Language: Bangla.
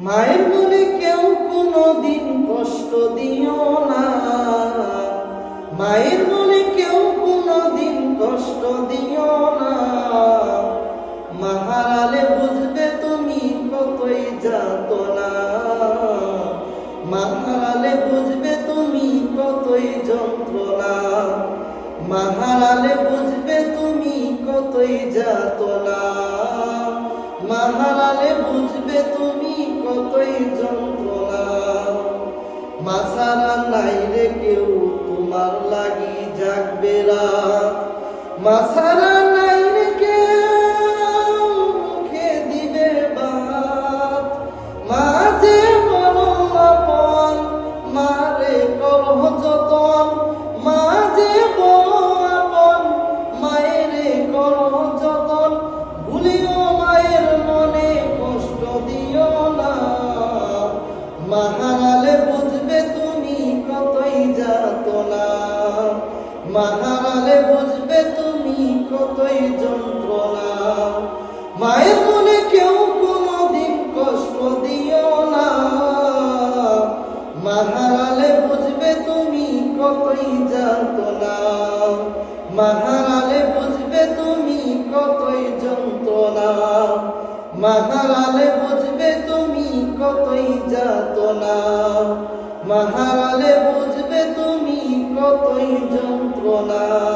মায়ের বলে কেউ কোনো দিন কষ্ট দিও না। মায়ের বলে কেউ কোনো দিন কষ্ট দিও না। মাহারালে বুঝবে তুমি কতই যাত না মাহারালে বুঝবে তুমি কতই যন্ত্রণা। মাহারালে বুঝবে তুমি কতই যাত না মাহারালে বুঝবে তুমি কতই যন্ত্রণা মাসারা নাই রে কেউ তোমার লাগি জাগবে রাত মাসারা মাহারালে বুঝবে তুমি কতই যন্ত্রণা। মায়ের মনে কেউ কোনোদিন কষ্ট দিও না। মাহারালে বুঝবে তুমি কতই না মাহারালে বুঝবে তুমি কতই যন্ত্রণা। মাহারালে বুঝবে তুমি কতই যাত না মাহারালে বুঝবে তুমি কতই যন্ত্রণা।